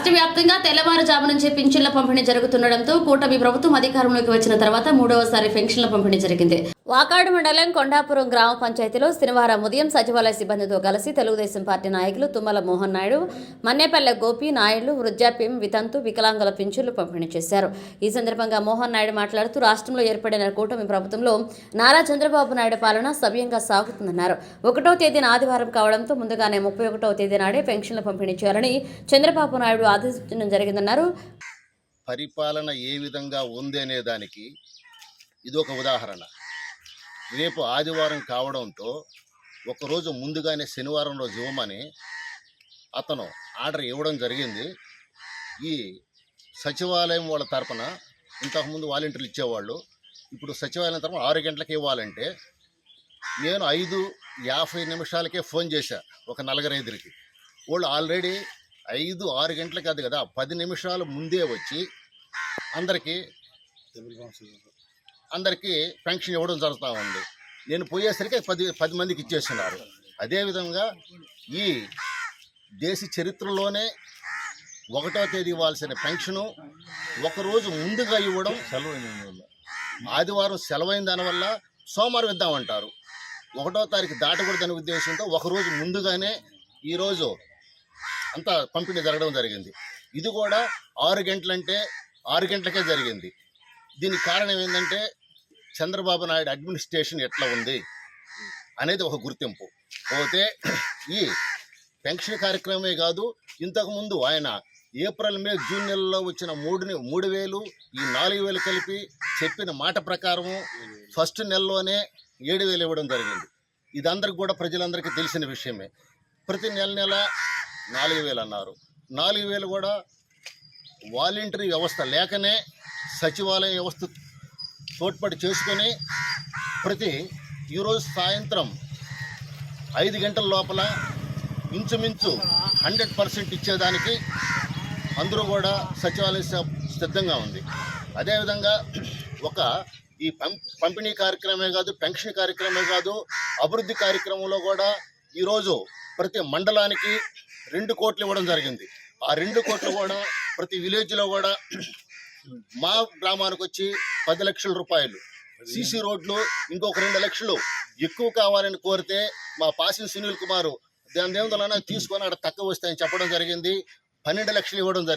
రాష్ట్ర వ్యాప్తంగా తెల్లవారుజాము నుంచి పింఛన్ల పంపిణీ జరుగుతుండటంతో కూటమి ప్రభుత్వం అధికారంలోకి వచ్చిన తర్వాత మూడవసారి పెన్షన్ల పంపిణీ జరిగింది. వాకాడు మండలం కొండాపురం గ్రామ పంచాయతీలో శనివారం ఉదయం సచివాలయ సిబ్బందితో కలిసి తెలుగుదేశం పార్టీ నాయకులు తుమ్మల మోహన్ నాయుడు మన్నేపల్లె గోపి నాయుడు వృద్ధాప్యం వితంతు వికలాంగుల పింఛన్లు పంపిణీ చేశారు. ఈ సందర్భంగా మోహన్ నాయుడు మాట్లాడుతూ రాష్ట్రంలో ఏర్పడిన కూటమి ప్రభుత్వంలో నారా చంద్రబాబు నాయుడు పాలన సవ్యంగా సాగుతుందన్నారు. ఒకటో తేదీన ఆదివారం కావడంతో ముందుగానే ముప్పై ఒకటో తేదీ నాడే పెన్షన్లు పంపిణీ చేయాలని చంద్రబాబు నాయుడు ఆదేశించడం జరిగిందన్నారు. పరిపాలన ఏ విధంగా ఉంది అనే దానికి ఇది ఒక ఉదాహరణ. రేపు ఆదివారం కావడంతో ఒకరోజు ముందుగానే శనివారం రోజు ఇవ్వమని అతను ఆర్డర్ ఇవ్వడం జరిగింది. ఈ సచివాలయం వాళ్ళ తరపున ఇంతకుముందు వాలంటీర్లు ఇచ్చేవాళ్ళు ఇప్పుడు సచివాలయం తరపున ఆరు గంటలకు ఇవ్వాలంటే నేను ఐదు యాభై నిమిషాలకే ఫోన్ చేశా ఒక నలుగురైదురికి వాళ్ళు ఆల్రెడీ ఐదు ఆరు గంటలకు కాదు కదా పది నిమిషాలు ముందే వచ్చి అందరికీ అందరికీ పెన్షన్ ఇవ్వడం జరుగుతూ ఉంది. నేను పోయేసరికి పది పది మందికి ఇచ్చేస్తున్నారు అదేవిధంగా ఈ దేశ చరిత్రలోనే ఒకటో తేదీ ఇవ్వాల్సిన పెన్షను ఒకరోజు ముందుగా ఇవ్వడం ఆదివారం సెలవైన దానివల్ల సోమవారం ఇద్దామంటారు. ఒకటో తారీఖు దాటకూడదనే ఉద్దేశంతో ఒకరోజు ముందుగానే ఈరోజు అంతా పంపిణీ జరగడం జరిగింది. ఇది కూడా ఆరు గంటలంటే ఆరు గంటలకే జరిగింది. దీనికి కారణం ఏంటంటే చంద్రబాబు నాయుడు అడ్మినిస్ట్రేషన్ ఎట్లా ఉంది అనేది ఒక గుర్తింపు. పోతే ఈ పెన్షన్ కార్యక్రమమే కాదు ఇంతకుముందు ఆయన ఏప్రిల్ మే జూన్ నెలలో వచ్చిన మూడుని మూడు వేలు ఈ నాలుగు వేలు కలిపి చెప్పిన మాట ప్రకారము ఫస్ట్ నెలలోనే ఏడు వేలు ఇవ్వడం జరిగింది. ఇదందరికి కూడా ప్రజలందరికీ తెలిసిన విషయమే. ప్రతి నెల నెల నాలుగు వేలు అన్నారు. నాలుగు వేలు కూడా వాలంటరీ వ్యవస్థ లేకనే సచివాలయ వ్యవస్థ తోడ్పాటు చేసుకొని ప్రతి ఈరోజు సాయంత్రం ఐదు గంటల లోపల ఇంచుమించు హండ్రెడ్ పర్సెంట్ ఇచ్చేదానికి అందరూ కూడా సచివాలయ సిద్ధంగా ఉంది. అదేవిధంగా ఒక ఈ పం పంపిణీ కార్యక్రమే కాదు పెన్షన్ కార్యక్రమే కాదు అభివృద్ధి కార్యక్రమంలో కూడా ఈరోజు ప్రతి మండలానికి రెండు కోట్లు ఇవ్వడం జరిగింది. ఆ రెండు కోట్లు కూడా ప్రతి విలేజ్లో కూడా మా గ్రామానికి వచ్చి పది లక్షల రూపాయలు. సీసీ రోడ్లు ఇంకొక రెండు లక్షలు. ఎక్కువ కావాలని కోరితే మా పాసిన సునీల్ కుమార్ దాని దేవుదలన తీసుకొని అక్కడ తక్కువ వస్తాయని చెప్పడం జరిగింది. పన్నెండు లక్షలు ఇవ్వడం జరిగింది.